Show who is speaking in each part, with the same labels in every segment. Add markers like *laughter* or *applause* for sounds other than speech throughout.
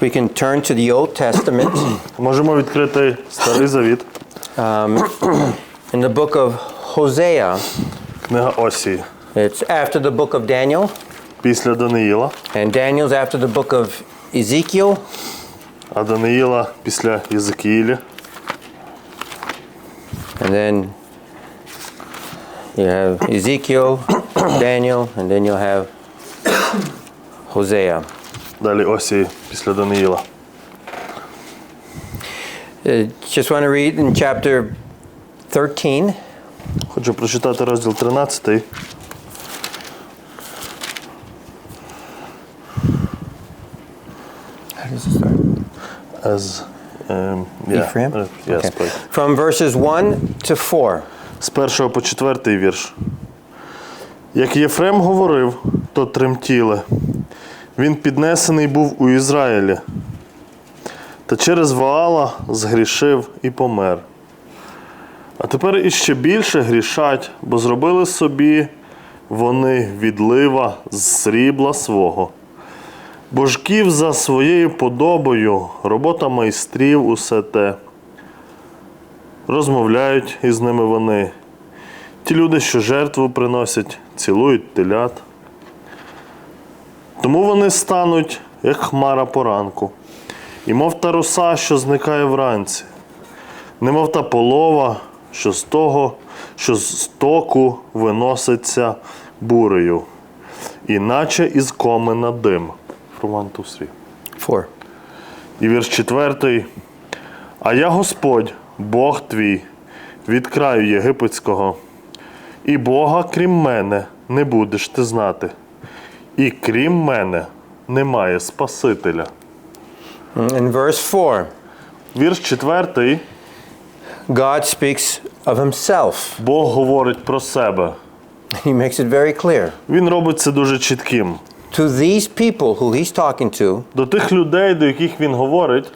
Speaker 1: We can turn to the Old Testament *coughs*
Speaker 2: Можемо відкрити Старий Завіт,
Speaker 1: in the book of Hosea.
Speaker 2: книга Осії,
Speaker 1: It's after the book of Daniel,
Speaker 2: після Даниїла,
Speaker 1: and Daniel's after the book of Ezekiel,
Speaker 2: а Даниїла після Єзекіїлі.
Speaker 1: and then you have Ezekiel, *coughs* Daniel, and then you'll have Hosea.
Speaker 2: Далі Осії після Даниїла.
Speaker 1: Uh, just want to read in chapter 13.
Speaker 2: Хочу прочитати розділ 13.
Speaker 1: How does it start?
Speaker 2: As, um, yeah,
Speaker 1: Ephraim?
Speaker 2: uh, yes,
Speaker 1: Okay. From verses 1 to 4.
Speaker 2: З першого по четвертий вірш. Як Єфрем говорив, то тремтіли. Він піднесений був у Ізраїлі. Та через Ваала згрішив і помер. А тепер іще більше грішать, бо зробили собі вони відлива з срібла свого. Божків за своєю подобою, робота майстрів, усе те розмовляють із ними вони. Ті люди, що жертву приносять, цілують телят. Тому вони стануть, як хмара поранку, і мов та роса, що зникає вранці, немов та полова, що з того, що з току виноситься бурею, іначе із комина дим. To three.
Speaker 1: 4.
Speaker 2: І вірш четвертий. А я Господь, Бог твій, від краю єгипетського, і Бога, крім мене, не будеш ти знати. І крім мене немає Спасителя.
Speaker 1: In verse 4,
Speaker 2: Вірш четвертий.
Speaker 1: God speaks of himself.
Speaker 2: Бог говорить про себе.
Speaker 1: He makes it very clear.
Speaker 2: Він робить це дуже чітким.
Speaker 1: To these people who he's talking to,
Speaker 2: До тих людей, до яких він говорить,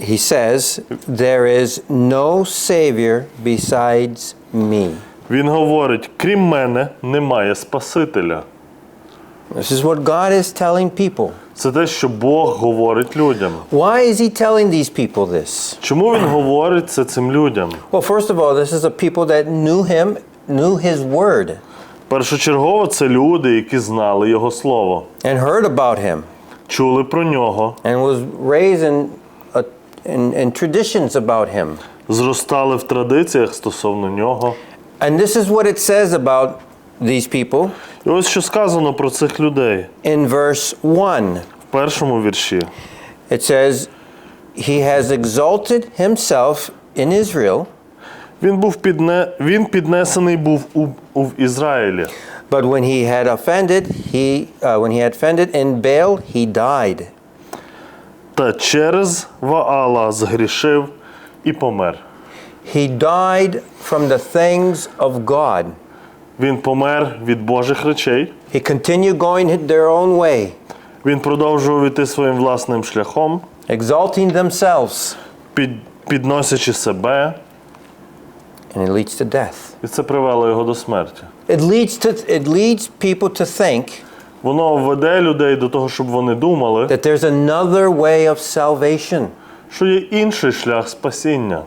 Speaker 1: he says, There is no Savior besides me.
Speaker 2: Він говорить: крім мене немає Спасителя.
Speaker 1: This is what God is telling people.
Speaker 2: Це те, що Бог говорить людям.
Speaker 1: Why is he telling these people this?
Speaker 2: Чому він говорить це цим людям?
Speaker 1: Well, first of all, this is a people that knew him, knew his word,
Speaker 2: Першочергово це люди, які знали його слово,
Speaker 1: and heard about him,
Speaker 2: чули про нього,
Speaker 1: and was raised in, uh, in, in traditions about him.
Speaker 2: зростали в традиціях стосовно нього.
Speaker 1: And this is what it says about these people
Speaker 2: І ось що сказано про цих людей
Speaker 1: in verse 1.
Speaker 2: в першому вірші.
Speaker 1: It says, He has exalted himself in Israel,
Speaker 2: Він був підне... він піднесений був у... у в Ізраїлі.
Speaker 1: but when he had offended, he uh, when he had offended in Baal, he died.
Speaker 2: Та через Ваала згрішив і помер.
Speaker 1: He died from the things of God.
Speaker 2: Він помер від Божих речей.
Speaker 1: He continued going their own way,
Speaker 2: Він продовжував іти своїм власним шляхом,
Speaker 1: exalting themselves,
Speaker 2: під... підносячи себе,
Speaker 1: and it leads to death.
Speaker 2: і це привело його до смерті.
Speaker 1: It leads to it leads people to think
Speaker 2: Воно веде людей до того, щоб вони думали,
Speaker 1: that there's another way of salvation.
Speaker 2: що є інший шлях спасіння.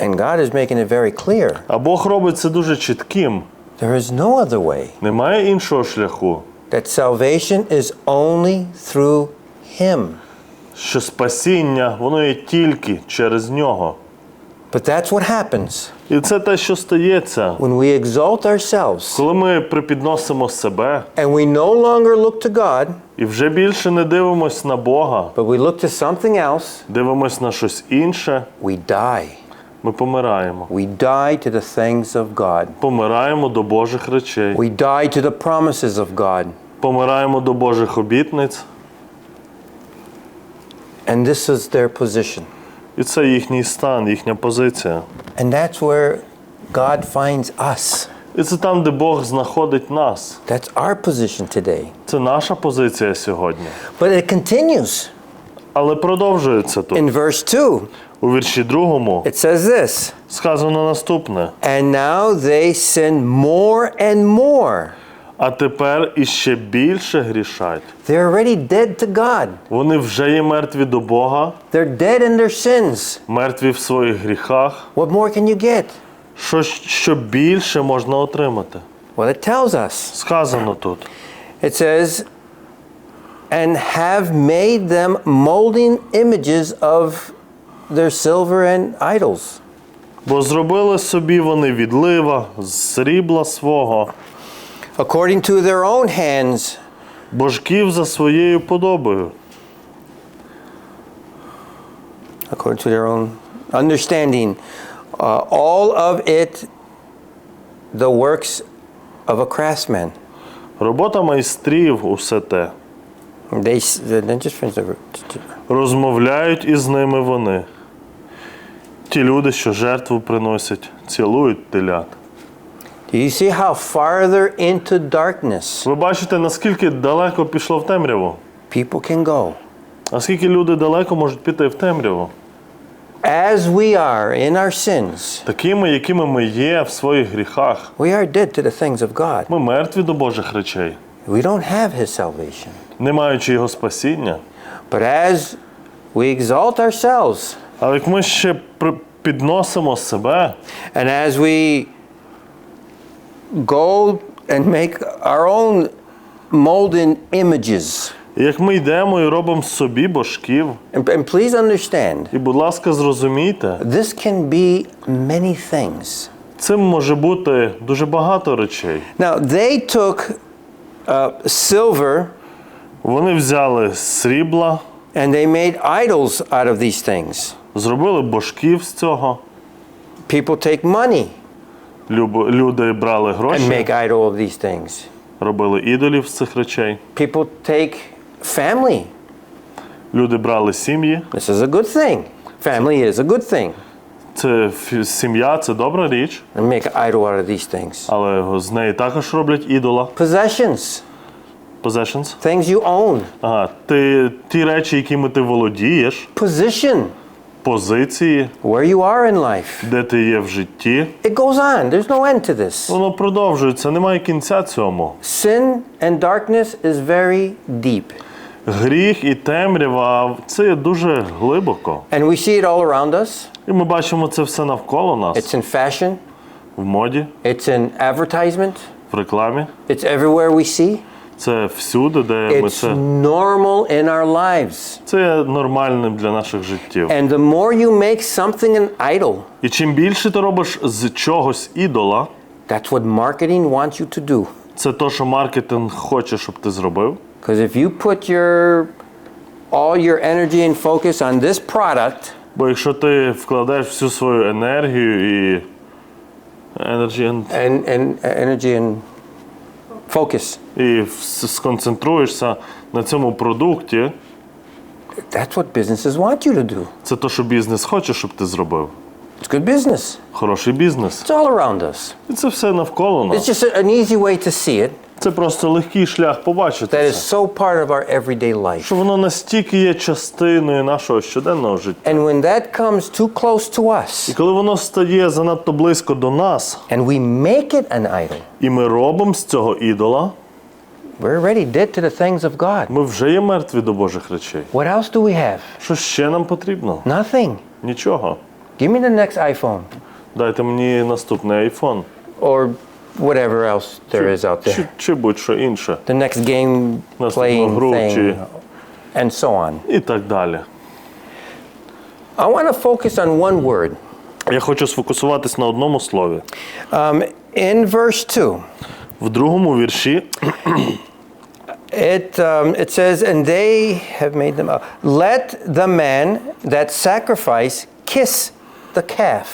Speaker 1: And God is making it very clear.
Speaker 2: А Бог робить це дуже чітким.
Speaker 1: There is no other way.
Speaker 2: Немає іншого шляху.
Speaker 1: That salvation is only through Him.
Speaker 2: Що спасіння воно є тільки через нього.
Speaker 1: But that's what happens
Speaker 2: І це те, що стається,
Speaker 1: when we exalt ourselves
Speaker 2: коли ми припідносимо себе
Speaker 1: and we no longer look to God,
Speaker 2: і вже більше не дивимось на Бога,
Speaker 1: but we look to something else,
Speaker 2: дивимось на щось інше,
Speaker 1: we die.
Speaker 2: ми помираємо.
Speaker 1: We die to the things of God.
Speaker 2: Помираємо до Божих речей,
Speaker 1: We die to the promises of God.
Speaker 2: помираємо до Божих обітниць,
Speaker 1: And this is their position.
Speaker 2: і це їхній стан, їхня позиція.
Speaker 1: And that's where God finds us.
Speaker 2: І це там, де Бог знаходить нас.
Speaker 1: That's our position today.
Speaker 2: Це наша позиція сьогодні.
Speaker 1: But it continues
Speaker 2: Але продовжується тут.
Speaker 1: in verse 2.
Speaker 2: У вірші другому
Speaker 1: It says this
Speaker 2: сказано наступне:
Speaker 1: And now they sin more and more.
Speaker 2: а тепер іще більше грішать.
Speaker 1: They're already dead to God.
Speaker 2: Вони вже є мертві до Бога,
Speaker 1: They're dead in their sins.
Speaker 2: мертві в своїх гріхах.
Speaker 1: What more can you get?
Speaker 2: Що, що більше можна отримати?
Speaker 1: Well, it tells us.
Speaker 2: Сказано тут.
Speaker 1: It says, and have made them molding images of their silver and idols.
Speaker 2: Бо зробили собі вони відлива з срібла свого,
Speaker 1: according to their own hands,
Speaker 2: божків за своєю подобою,
Speaker 1: according to their own understanding, uh, all of it the works of a craftsman.
Speaker 2: робота майстрів усе те.
Speaker 1: They just
Speaker 2: Розмовляють із ними вони. Ті люди, що жертву приносять, цілують телят.
Speaker 1: Do you see how farther into darkness
Speaker 2: Ви бачите, наскільки далеко пішло в темряву?
Speaker 1: people can go?
Speaker 2: Наскільки люди далеко можуть піти в темряву?
Speaker 1: As we are in our sins,
Speaker 2: Такими, якими ми є в своїх гріхах.
Speaker 1: we are dead to the things of God.
Speaker 2: Ми мертві до Божих речей,
Speaker 1: We don't have His salvation.
Speaker 2: Не маючи його спасіння.
Speaker 1: But as we exalt ourselves
Speaker 2: Але як ми ще підносимо себе,
Speaker 1: and as we go and make our own molding images,
Speaker 2: як ми йдемо і робимо собі божків,
Speaker 1: and, and please understand,
Speaker 2: і, будь ласка, зрозумійте,
Speaker 1: this can be many things.
Speaker 2: цим може бути дуже багато речей.
Speaker 1: Now, they took uh, silver
Speaker 2: Вони взяли срібла,
Speaker 1: and they made idols out of these things.
Speaker 2: зробили божків з цього.
Speaker 1: People take money
Speaker 2: Люб- Люди брали
Speaker 1: and
Speaker 2: гроші,
Speaker 1: make idol of these things.
Speaker 2: робили ідолів з цих речей.
Speaker 1: People take family.
Speaker 2: Люди брали сім'ї.
Speaker 1: This is a good thing. Family is a good thing.
Speaker 2: Це фі- сім'я, це добра річ,
Speaker 1: And make an idol out of these things.
Speaker 2: але з неї також роблять ідола.
Speaker 1: Possessions,
Speaker 2: Possessions.
Speaker 1: things you own.
Speaker 2: Ага, ти, ті речі, якими ти володієш,
Speaker 1: Position,
Speaker 2: позиції,
Speaker 1: where you are in life.
Speaker 2: де ти є в житті,
Speaker 1: It goes on. There's no end to this.
Speaker 2: воно продовжується, немає кінця цьому.
Speaker 1: Sin and darkness is very deep.
Speaker 2: Гріх і темрява це є дуже глибоко.
Speaker 1: And we see it all around us.
Speaker 2: І ми бачимо це все навколо нас
Speaker 1: It's in fashion,
Speaker 2: в моді,
Speaker 1: it's in advertisement,
Speaker 2: в рекламі.
Speaker 1: it's everywhere we see.
Speaker 2: Це всюди, де ми
Speaker 1: It's
Speaker 2: це.
Speaker 1: normal in our lives.
Speaker 2: Це є нормальним для наших життів.
Speaker 1: And the more you make something an idol,
Speaker 2: І чим більше ти робиш з чогось ідола,
Speaker 1: that's what marketing wants you to do.
Speaker 2: це то, що маркетинг хоче, щоб ти зробив.
Speaker 1: Because if you put your all your energy and focus on this product,
Speaker 2: Бо якщо ти вкладаєш всю свою енергію і energy and,
Speaker 1: and, and uh, energy and focus,
Speaker 2: і сконцентруєшся на цьому продукті,
Speaker 1: that's what businesses want you to do.
Speaker 2: це то, що бізнес хоче, щоб ти зробив.
Speaker 1: It's good business.
Speaker 2: Хороший бізнес.
Speaker 1: It's all around us.
Speaker 2: І це все навколо
Speaker 1: It's
Speaker 2: нас.
Speaker 1: just an easy way to see it
Speaker 2: Це просто легкий шлях побачити,
Speaker 1: that is
Speaker 2: це.
Speaker 1: so part of our everyday life.
Speaker 2: що воно настільки є частиною нашого щоденного життя.
Speaker 1: And when that comes too close to
Speaker 2: І
Speaker 1: us
Speaker 2: коли воно стає занадто близько до нас,
Speaker 1: and we make it an idol,
Speaker 2: і ми робимо з цього ідола,
Speaker 1: we're already dead to the things of God.
Speaker 2: ми вже є мертві до Божих речей.
Speaker 1: What else do we have?
Speaker 2: Що ще нам потрібно?
Speaker 1: Nothing.
Speaker 2: Нічого.
Speaker 1: Give me the next iPhone
Speaker 2: Дайте мені наступний айфон.
Speaker 1: or whatever else there is out
Speaker 2: Чи,
Speaker 1: there.
Speaker 2: чи будь-що інше.
Speaker 1: The next game
Speaker 2: Наступну
Speaker 1: playing
Speaker 2: гру
Speaker 1: thing,
Speaker 2: чи
Speaker 1: and so on.
Speaker 2: і так далі.
Speaker 1: I want to focus on one word.
Speaker 2: Я хочу сфокусуватись на одному слові.
Speaker 1: Um, in verse 2,
Speaker 2: В другому вірші
Speaker 1: it, um, it says, And they have made them up. Let the man that sacrifice kiss the calf.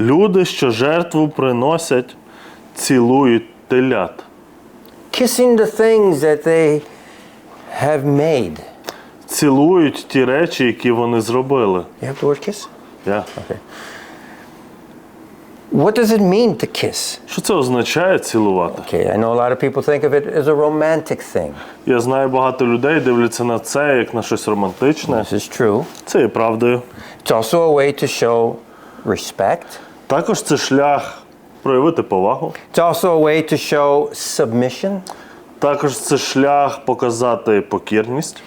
Speaker 2: люди, що жертву приносять, цілують телят.
Speaker 1: Kissing the things that they have made.
Speaker 2: Цілують ті речі, які вони зробили.
Speaker 1: You have the word kiss?
Speaker 2: Я.
Speaker 1: What does it mean to kiss?
Speaker 2: Що це означає цілувати?
Speaker 1: Okay, I know a lot of people think of it as a romantic thing.
Speaker 2: Я знаю багато людей дивляться на це як на щось романтичне.
Speaker 1: This is true.
Speaker 2: Це є правдою.
Speaker 1: It's also a way to show respect
Speaker 2: Також це шлях проявити повагу.
Speaker 1: It's also a way to show submission.
Speaker 2: Також це шлях показати покірність.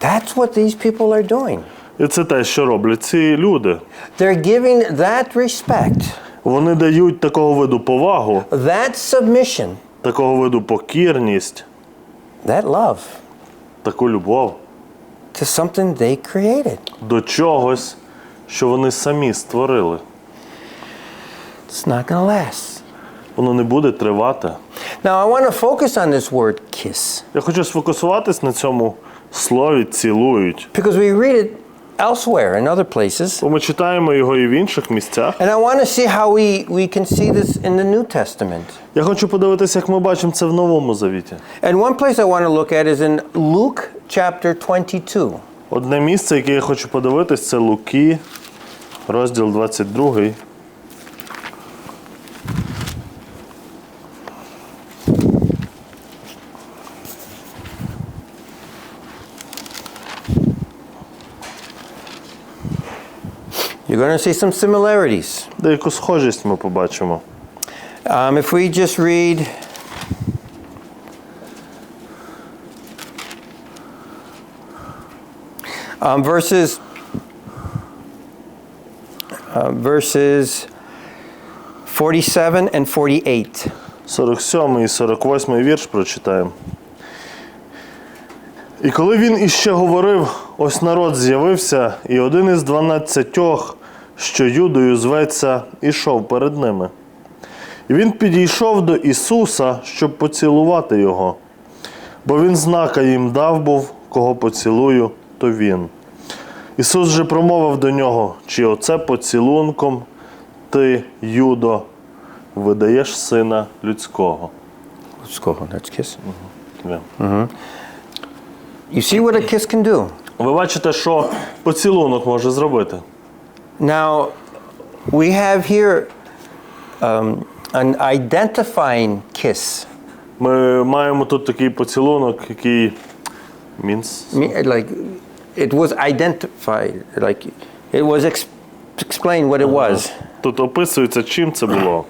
Speaker 1: That's what these people are doing.
Speaker 2: І це те, що роблять ці люди.
Speaker 1: They're giving that respect,
Speaker 2: Вони дають такого виду повагу,
Speaker 1: that submission,
Speaker 2: такого виду покірність,
Speaker 1: that love
Speaker 2: таку любов
Speaker 1: to something they created.
Speaker 2: до чогось, що вони самі створили.
Speaker 1: It's not going to last.
Speaker 2: Воно не буде тривати.
Speaker 1: Now, I want to focus on this word kiss
Speaker 2: Я хочу сфокусуватись на цьому слові цілують.
Speaker 1: because we read it elsewhere in other places.
Speaker 2: Бо ми читаємо його і в інших місцях.
Speaker 1: And I want to see how we, we can see this in the New Testament.
Speaker 2: Я хочу подивитися, як ми бачимо це в Новому Завіті.
Speaker 1: And one place I want to look at is in Luke chapter 22.
Speaker 2: Одне місце, яке я хочу подивитись, це Луки, розділ 22.
Speaker 1: You're going to see some similarities.
Speaker 2: Деяку схожість ми побачимо.
Speaker 1: Um, if we just read um, verses uh, verses 47 and 48.
Speaker 2: 47 і 48 вірш прочитаємо. І коли він іще говорив, ось народ з'явився, і один із дванадцятьох, що Юдою зветься, ішов перед ними. І він підійшов до Ісуса, щоб поцілувати його, бо він знака їм дав був, кого поцілую, то він. Ісус же промовив до нього, чи оце поцілунком ти, Юдо, видаєш сина людського.
Speaker 1: Let's go. Let's kiss.
Speaker 2: Yeah.
Speaker 1: You see what a kiss can do.
Speaker 2: Ви бачите, що поцілунок може зробити.
Speaker 1: Now, we have here um, an identifying kiss.
Speaker 2: Ми маємо тут такий поцілунок, який means.
Speaker 1: Me- Like, it was identified. Like, it was ex- explained what it was.
Speaker 2: Тут описується, чим це було.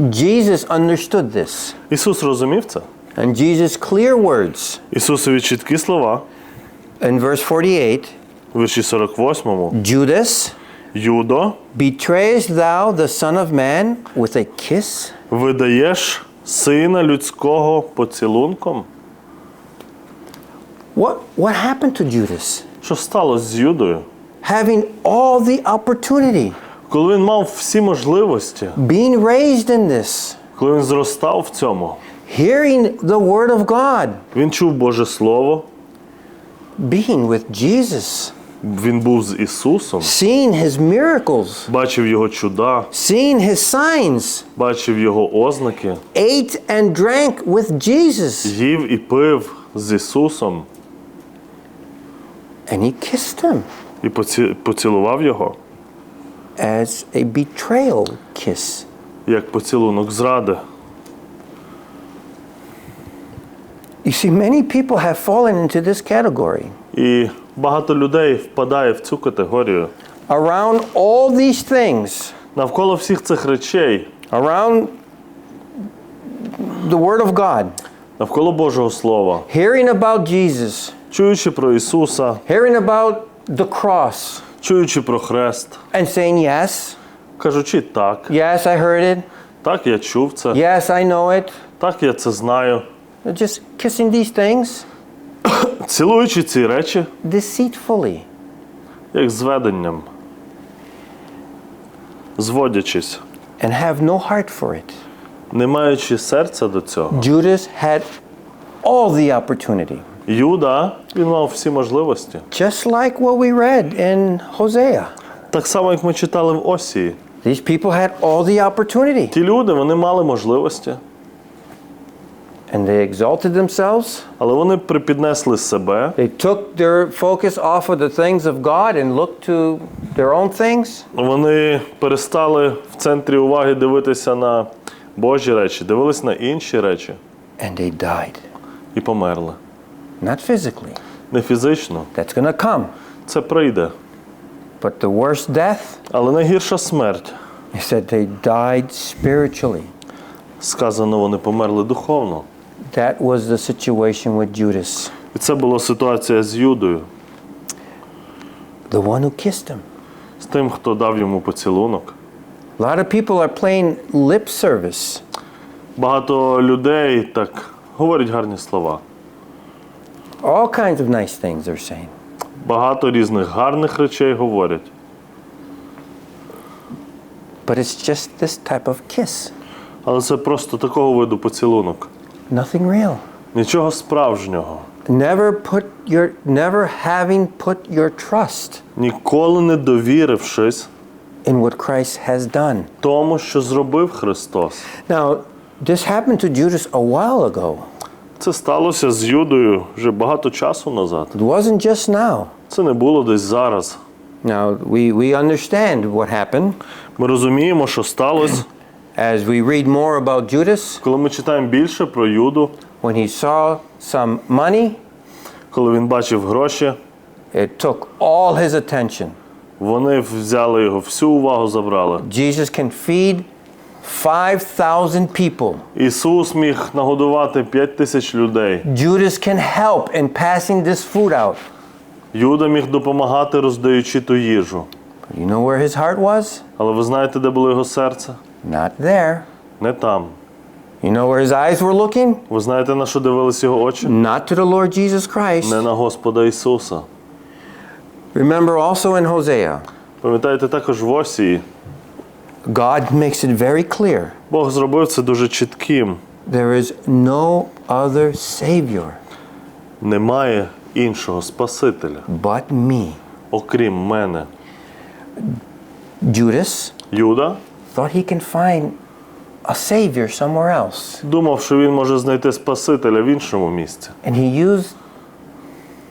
Speaker 1: Jesus understood this.
Speaker 2: Ісус розумів це.
Speaker 1: And Jesus' clear words
Speaker 2: Ісусові чіткі слова,
Speaker 1: in verse 48
Speaker 2: в вірші 48
Speaker 1: Judas,
Speaker 2: Юдо,
Speaker 1: betrayest thou the Son of Man with a kiss?
Speaker 2: видаєш сина людського поцілунком.
Speaker 1: What, what happened to Judas?
Speaker 2: Що сталося з Юдою?
Speaker 1: Having all the opportunity,
Speaker 2: Коли він мав всі можливості,
Speaker 1: being raised in this,
Speaker 2: коли він зростав в цьому,
Speaker 1: Hearing the Word of God,
Speaker 2: він чув Боже Слово,
Speaker 1: being with Jesus,
Speaker 2: він був з Ісусом,
Speaker 1: seeing His miracles,
Speaker 2: бачив Його чуда,
Speaker 1: seeing His signs,
Speaker 2: бачив Його ознаки,
Speaker 1: ate and drank with Jesus,
Speaker 2: їв і пив з Ісусом
Speaker 1: and He kissed Him
Speaker 2: і поці- поцілував Його,
Speaker 1: as a betrayal kiss.
Speaker 2: як поцілунок зради.
Speaker 1: You see, many people have fallen into this category.
Speaker 2: І багато людей впадає в цю категорію.
Speaker 1: Around all these things,
Speaker 2: Навколо всіх цих речей,
Speaker 1: around the Word of God,
Speaker 2: навколо Божого Слова,
Speaker 1: hearing about Jesus,
Speaker 2: чуючи про Ісуса,
Speaker 1: hearing about the cross,
Speaker 2: чуючи про хрест,
Speaker 1: and saying, Yes,
Speaker 2: кажучи так,
Speaker 1: yes, I heard it,
Speaker 2: так я чув це,
Speaker 1: yes, I know it.
Speaker 2: так я це знаю.
Speaker 1: Just kissing these things
Speaker 2: Цілуючи ці речі,
Speaker 1: deceitfully.
Speaker 2: як зведенням, зводячись,
Speaker 1: and have no heart for it.
Speaker 2: не маючи серця до цього.
Speaker 1: Judas had all the opportunity,
Speaker 2: Юда, він мав всі можливості.
Speaker 1: just like what we read in Hosea.
Speaker 2: Так само, як ми читали в Осії.
Speaker 1: These people had all the opportunity,
Speaker 2: Ті люди вони мали можливості,
Speaker 1: and they exalted themselves.
Speaker 2: але вони припіднесли себе,
Speaker 1: They took their focus off of the things of God and looked to their own things,
Speaker 2: вони перестали в центрі уваги дивитися на Божі речі, дивились на інші речі
Speaker 1: and they died.
Speaker 2: і померли.
Speaker 1: Not physically,
Speaker 2: Не фізично,
Speaker 1: that's to come.
Speaker 2: це прийде.
Speaker 1: But the worst death
Speaker 2: Але найгірша смерть
Speaker 1: He said they died spiritually.
Speaker 2: Сказано, вони померли духовно.
Speaker 1: That was the situation with Judas,
Speaker 2: І це була ситуація з Юдою,
Speaker 1: the one who kissed him.
Speaker 2: з тим, хто дав йому поцілунок.
Speaker 1: A lot of people are playing lip service.
Speaker 2: Багато людей так говорять гарні слова.
Speaker 1: All kinds of nice things they're saying.
Speaker 2: Багато різних гарних речей говорять.
Speaker 1: But it's just this type of kiss.
Speaker 2: Але це просто такого виду поцілунок.
Speaker 1: Nothing real.
Speaker 2: Нічого справжнього.
Speaker 1: Never put your never having put your trust
Speaker 2: Ніколи не довірившись
Speaker 1: in what Christ has done.
Speaker 2: тому, що зробив Христос.
Speaker 1: Now, this happened to Judas a while ago.
Speaker 2: Це сталося з Юдою вже багато часу назад.
Speaker 1: It wasn't just now.
Speaker 2: Це не було десь зараз.
Speaker 1: Now, we, we understand what happened
Speaker 2: Ми розуміємо, що сталося,
Speaker 1: as we read more about Judas
Speaker 2: коли ми читаємо більше про Юду,
Speaker 1: when he saw some money,
Speaker 2: коли він бачив гроші,
Speaker 1: it took all his attention.
Speaker 2: вони взяли його, всю увагу забрали.
Speaker 1: Jesus can feed 5,000 people.
Speaker 2: Ісус міг нагодувати 5 тисяч людей.
Speaker 1: Judas can help in passing this food out.
Speaker 2: Юда міг допомагати, роздаючи ту їжу.
Speaker 1: You know where his heart was?
Speaker 2: Але ви знаєте, де було його серце?
Speaker 1: Not there.
Speaker 2: Не там.
Speaker 1: You know where his eyes were looking?
Speaker 2: Ви знаєте, на що дивились його очі?
Speaker 1: Not to the Lord Jesus Christ.
Speaker 2: Не на Господа Ісуса.
Speaker 1: Remember also in Hosea,
Speaker 2: Пам'ятаєте, також в Осії
Speaker 1: God makes it very clear
Speaker 2: Бог зробив це дуже чітким.
Speaker 1: there is no other Savior
Speaker 2: Немає іншого Спасителя,
Speaker 1: but me.
Speaker 2: окрім мене.
Speaker 1: Judas
Speaker 2: Юда
Speaker 1: thought he can find a Savior somewhere else.
Speaker 2: думав, що він може знайти Спасителя в іншому місці.
Speaker 1: And he used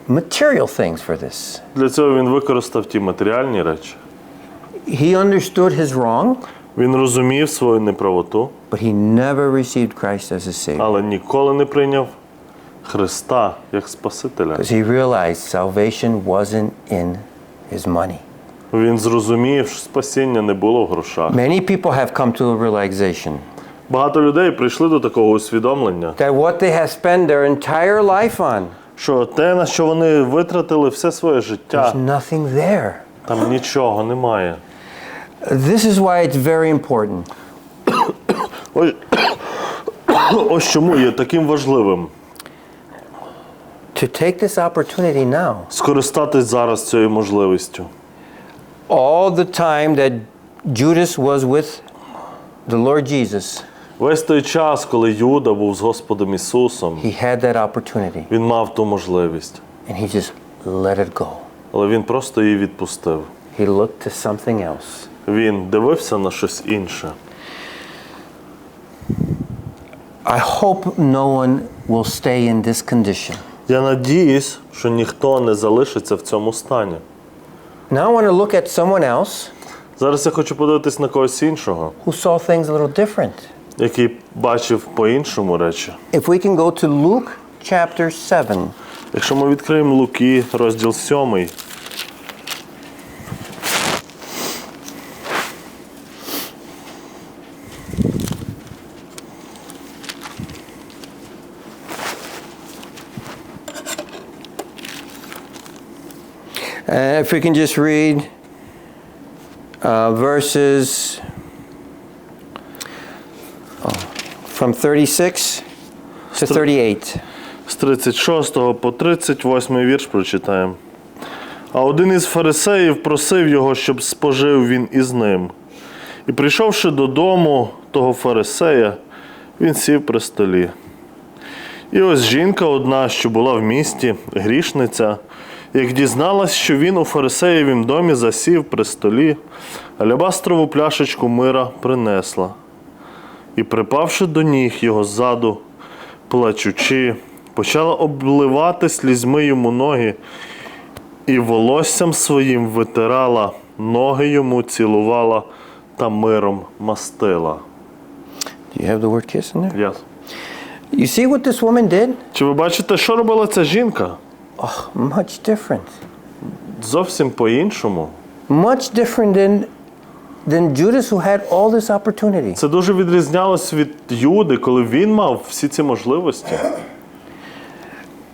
Speaker 1: material things for this.
Speaker 2: Для цього він використав ті матеріальні речі.
Speaker 1: He understood his wrong,
Speaker 2: Він розумів свою неправоту,
Speaker 1: but he never received Christ as his Savior.
Speaker 2: але ніколи не прийняв Христа як Спасителя.
Speaker 1: Because he realized salvation wasn't in his money.
Speaker 2: Він зрозумів, що спасіння не було в грошах.
Speaker 1: Many people have come to a realization
Speaker 2: Багато людей прийшли до такого усвідомлення,
Speaker 1: that what they have spent their entire life on,
Speaker 2: що те, на що вони витратили все своє життя,
Speaker 1: there's nothing there.
Speaker 2: там нічого немає.
Speaker 1: This is why it's very important
Speaker 2: Ось, *coughs* ось чому є таким важливим
Speaker 1: to take this opportunity now.
Speaker 2: скористатись зараз цією можливістю.
Speaker 1: All the time that Judas was with the Lord Jesus,
Speaker 2: Весь той час, коли Юда був з Господом Ісусом,
Speaker 1: he had that opportunity
Speaker 2: він мав ту можливість,
Speaker 1: and he just let it go.
Speaker 2: але він просто її відпустив.
Speaker 1: He looked to something else.
Speaker 2: Він дивився на щось інше.
Speaker 1: I hope no one will stay in this condition.
Speaker 2: Я надіюсь, що ніхто не залишиться в цьому стані.
Speaker 1: Now I want to look at someone else
Speaker 2: Зараз я хочу подивитись на когось іншого,
Speaker 1: who saw things a little different.
Speaker 2: який бачив по-іншому речі.
Speaker 1: If we can go to Luke chapter 7.
Speaker 2: Якщо ми відкриємо Луки, розділ 7,
Speaker 1: Uh, if we can just read uh, verses oh, from 36 to 38.
Speaker 2: з 36 по 38 вірш прочитаємо. А один із фарисеїв просив його, щоб спожив він із ним. І прийшовши додому того фарисея, він сів при столі. І ось жінка одна, що була в місті, грішниця, як дізналась, що він у фарисеєвім домі засів при столі, алябастрову пляшечку мира принесла. І, припавши до ніг його ззаду, плачучи, почала обливати слізьми йому ноги, і волоссям своїм витирала, ноги йому цілувала та миром мастила.
Speaker 1: Do you have the word kiss in there?
Speaker 2: Я-
Speaker 1: You see what this woman did?
Speaker 2: Чи ви бачите, що робила ця жінка?
Speaker 1: Oh, much different.
Speaker 2: Зовсім по-іншому.
Speaker 1: Much different than than Judas, who had all this opportunity.
Speaker 2: Це дуже відрізнялось від Юди, коли він мав всі ці можливості.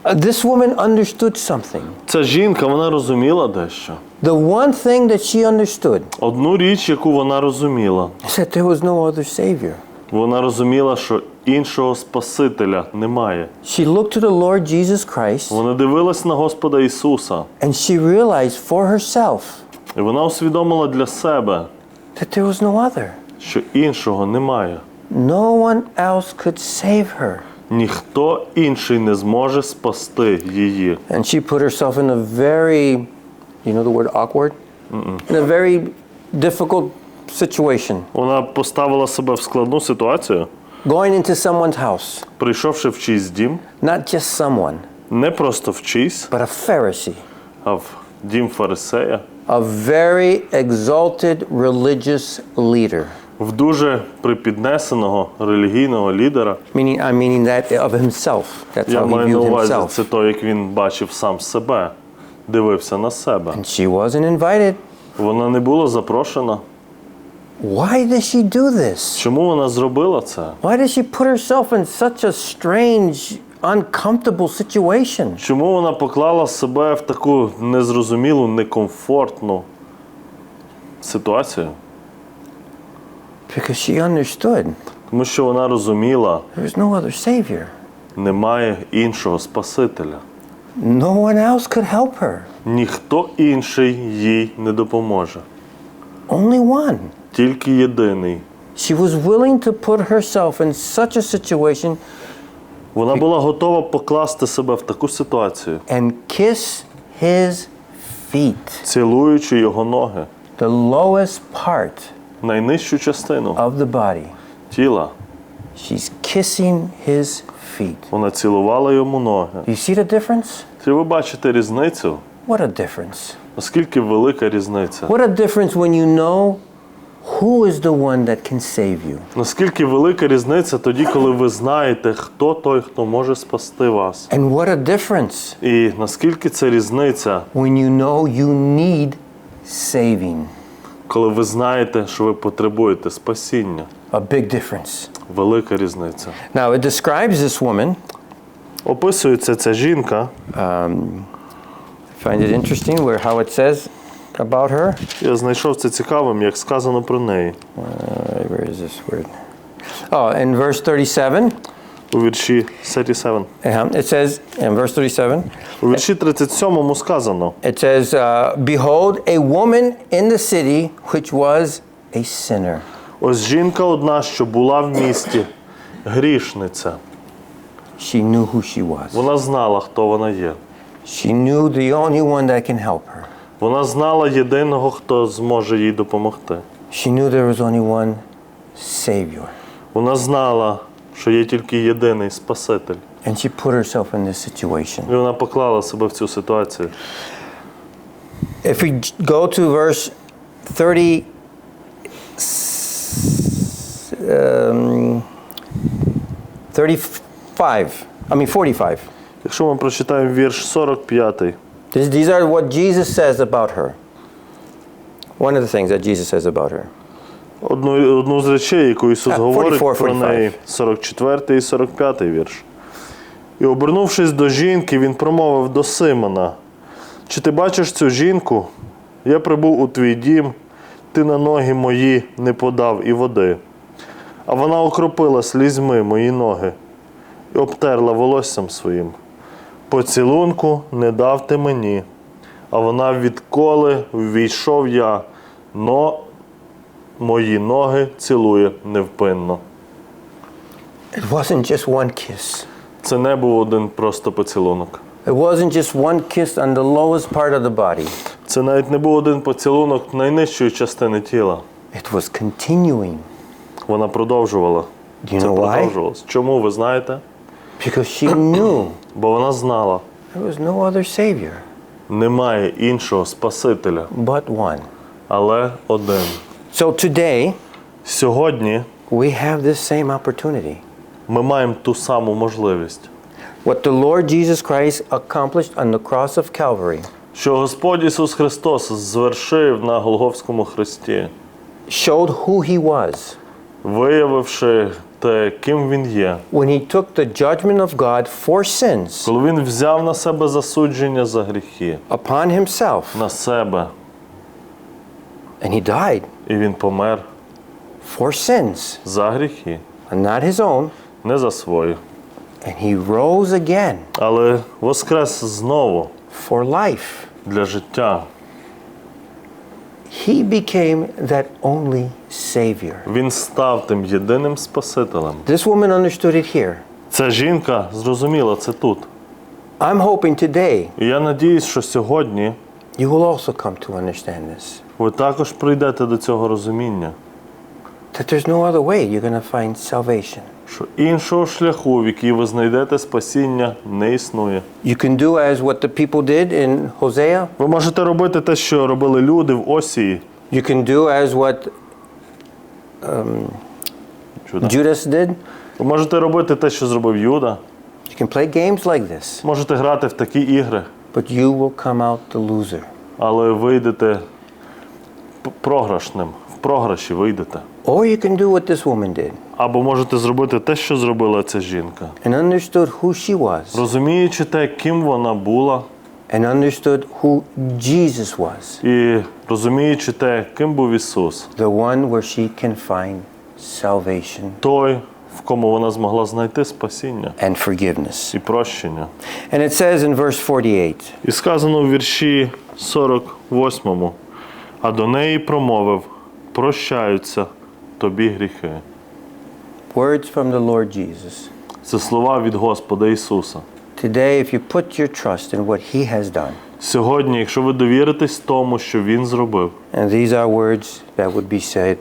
Speaker 1: Uh, this woman understood something.
Speaker 2: Ця жінка, вона розуміла дещо.
Speaker 1: The one thing that she understood
Speaker 2: Одну річ, яку вона розуміла,
Speaker 1: that there was no other Savior.
Speaker 2: вона розуміла, що іншого Спасителя немає.
Speaker 1: She looked to the Lord Jesus Christ
Speaker 2: Вона дивилась на Господа Ісуса,
Speaker 1: and she realized for herself
Speaker 2: і вона усвідомила для себе,
Speaker 1: that there was no other.
Speaker 2: що іншого немає.
Speaker 1: No one else could save her.
Speaker 2: Ніхто інший не зможе спасти її.
Speaker 1: And she put herself in a very, you know the word awkward? In a very difficult situation.
Speaker 2: Вона поставила себе в складну ситуацію,
Speaker 1: Going into someone's house,
Speaker 2: прийшовши в чийсь дім,
Speaker 1: not just someone,
Speaker 2: не просто в чийсь,
Speaker 1: but a Pharisee,
Speaker 2: а в дім фарисея,
Speaker 1: a very exalted religious leader.
Speaker 2: в дуже припіднесеного релігійного лідера.
Speaker 1: Meaning, I'm meaning that of himself. That's
Speaker 2: Я
Speaker 1: how he
Speaker 2: маю на увазі, це то, як він бачив сам себе, дивився на себе.
Speaker 1: And she wasn't invited.
Speaker 2: Вона не була запрошена.
Speaker 1: Why does she do this?
Speaker 2: Чому вона зробила це?
Speaker 1: Why does she put herself in such a strange, uncomfortable situation?
Speaker 2: Чому вона поклала себе в таку незрозумілу, некомфортну ситуацію?
Speaker 1: Because she understood
Speaker 2: Тому що вона розуміла,
Speaker 1: there was no other Savior.
Speaker 2: немає іншого Спасителя.
Speaker 1: No one else could help her.
Speaker 2: Ніхто інший їй не допоможе.
Speaker 1: Only one.
Speaker 2: Тільки єдиний.
Speaker 1: She was willing to put herself in such a situation
Speaker 2: Вона була готова покласти себе в таку ситуацію,
Speaker 1: and kiss his feet,
Speaker 2: цілуючи його ноги,
Speaker 1: the lowest part
Speaker 2: найнижчу частину
Speaker 1: of the body.
Speaker 2: тіла.
Speaker 1: She's kissing his feet.
Speaker 2: Вона цілувала йому ноги.
Speaker 1: You see the difference?
Speaker 2: Чи ви бачите різницю?
Speaker 1: What a difference.
Speaker 2: Наскільки велика різниця?
Speaker 1: What a difference when you know who is the one that can save you.
Speaker 2: Наскільки велика різниця тоді, коли ви знаєте, хто той, хто може спасти вас?
Speaker 1: And what a difference
Speaker 2: І наскільки це різниця,
Speaker 1: when you know you need saving.
Speaker 2: коли ви знаєте, що ви потребуєте спасіння?
Speaker 1: A big difference.
Speaker 2: Велика різниця.
Speaker 1: Now, it describes this woman.
Speaker 2: Описується ця жінка.
Speaker 1: I find it interesting where how it says about her.
Speaker 2: Я знайшов це цікавим, як сказано про неї.
Speaker 1: Uh, where is this word? Oh, in verse 37,
Speaker 2: У вірші 37.
Speaker 1: uh-huh, it says, in verse 37,
Speaker 2: У вірші 37 сказано:
Speaker 1: it says, uh, Behold, a woman in the city which was a sinner.
Speaker 2: ось жінка одна, що була в місті, грішниця.
Speaker 1: She knew who she was.
Speaker 2: Вона знала, хто вона є.
Speaker 1: She knew the only one that can help her.
Speaker 2: Вона знала єдиного, хто зможе їй допомогти.
Speaker 1: She knew there was only one Savior.
Speaker 2: Вона знала, що є тільки єдиний Спаситель.
Speaker 1: And she put herself in this situation.
Speaker 2: І вона поклала себе в цю ситуацію.
Speaker 1: If we go to verse 30, um, 35, I mean 45.
Speaker 2: Якщо ми прочитаємо вірш 45,
Speaker 1: These, these are what Jesus says about her. One of the things that Jesus says about her.
Speaker 2: одну, одну з речей, яку Ісус говорить
Speaker 1: 44,
Speaker 2: про неї, 44 і 45 вірш. І обернувшись до жінки, він промовив до Симона: Чи ти бачиш цю жінку? Я прибув у твій дім, ти на ноги мої не подав і води. А вона окропила слізьми мої ноги і обтерла волоссям своїм. Поцілунку не дав ти мені, а вона відколи ввійшов я, но мої ноги цілує невпинно.
Speaker 1: It wasn't just one kiss.
Speaker 2: Це не був один просто поцілунок.
Speaker 1: It wasn't just one kiss on the lowest part of the body.
Speaker 2: Це навіть не був один поцілунок найнижчої частини тіла.
Speaker 1: It was continuing.
Speaker 2: Вона продовжувала.
Speaker 1: Do you
Speaker 2: Це
Speaker 1: know why?
Speaker 2: продовжувалось. Чому ви знаєте?
Speaker 1: Because she knew
Speaker 2: Бо вона знала,
Speaker 1: there was no other Savior
Speaker 2: немає іншого Спасителя,
Speaker 1: but one.
Speaker 2: але один.
Speaker 1: So today,
Speaker 2: Сьогодні
Speaker 1: we have this same opportunity.
Speaker 2: ми маємо ту саму можливість,
Speaker 1: What the Lord Jesus Christ accomplished on the cross of Calvary,
Speaker 2: що Господь Ісус Христос звершив на Голговському хресті.
Speaker 1: showed who he was
Speaker 2: виявивши те, ким він є.
Speaker 1: when he took the judgment of God for sins
Speaker 2: Коли він взяв на себе засудження за гріхи,
Speaker 1: upon himself
Speaker 2: на себе,
Speaker 1: and he died
Speaker 2: і він помер
Speaker 1: for sins,
Speaker 2: за гріхи,
Speaker 1: and not his own,
Speaker 2: не за свої.
Speaker 1: and he rose again
Speaker 2: Але воскрес знову
Speaker 1: for life.
Speaker 2: для життя.
Speaker 1: He became that only Savior.
Speaker 2: Він став тим єдиним Спасителем.
Speaker 1: This woman understood it here.
Speaker 2: Ця жінка зрозуміла це тут.
Speaker 1: I'm hoping today
Speaker 2: І я надіюсь, що сьогодні
Speaker 1: you will also come to understand this.
Speaker 2: ви також прийдете до цього розуміння,
Speaker 1: That there's no other way you're going to find salvation.
Speaker 2: Що іншого шляху, в який ви знайдете спасіння, не існує.
Speaker 1: You can do as what the people did in Hosea.
Speaker 2: Ви можете робити те, що робили люди в Осії.
Speaker 1: You can do as what
Speaker 2: Чудо.
Speaker 1: Judas did.
Speaker 2: Ви можете робити те, що зробив Юда.
Speaker 1: You can play games like this,
Speaker 2: Можете грати в такі ігри,
Speaker 1: but you will come out the loser.
Speaker 2: але вийдете програшним. В програші вийдете.
Speaker 1: Or you can do what this woman did
Speaker 2: Або можете зробити те, що зробила ця жінка.
Speaker 1: and understood who she was
Speaker 2: Розуміючи те, ким вона була,
Speaker 1: and understood who Jesus was,
Speaker 2: і розуміючи те, ким був Ісус,
Speaker 1: the one where she can find salvation
Speaker 2: той, в кому вона змогла знайти спасіння
Speaker 1: and forgiveness.
Speaker 2: і прощення.
Speaker 1: And it says in verse 48
Speaker 2: І сказано у вірші 48, а до неї промовив: прощаються тобі гріхи.
Speaker 1: words from the Lord Jesus.
Speaker 2: Це слова від Господа Ісуса.
Speaker 1: Today, if you put your trust in what He has done,
Speaker 2: Сьогодні, якщо ви довіритесь тому, що Він зробив,
Speaker 1: and these are words that would be said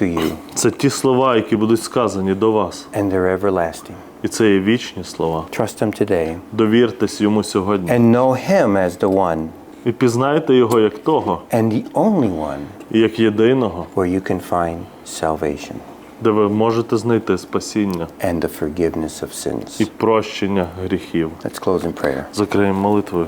Speaker 1: to you,
Speaker 2: це ті слова, які будуть сказані до вас.
Speaker 1: and they're everlasting.
Speaker 2: І це є вічні слова.
Speaker 1: Trust Him today
Speaker 2: Довіртесь йому сьогодні.
Speaker 1: and know Him as the one
Speaker 2: І пізнайте його як того,
Speaker 1: and the only one
Speaker 2: як єдиного,
Speaker 1: where you can find salvation
Speaker 2: де ви можете знайти спасіння
Speaker 1: and the forgiveness of
Speaker 2: і
Speaker 1: sins.
Speaker 2: прощення гріхів.
Speaker 1: Let's close in prayer.
Speaker 2: Закриємо молитвою.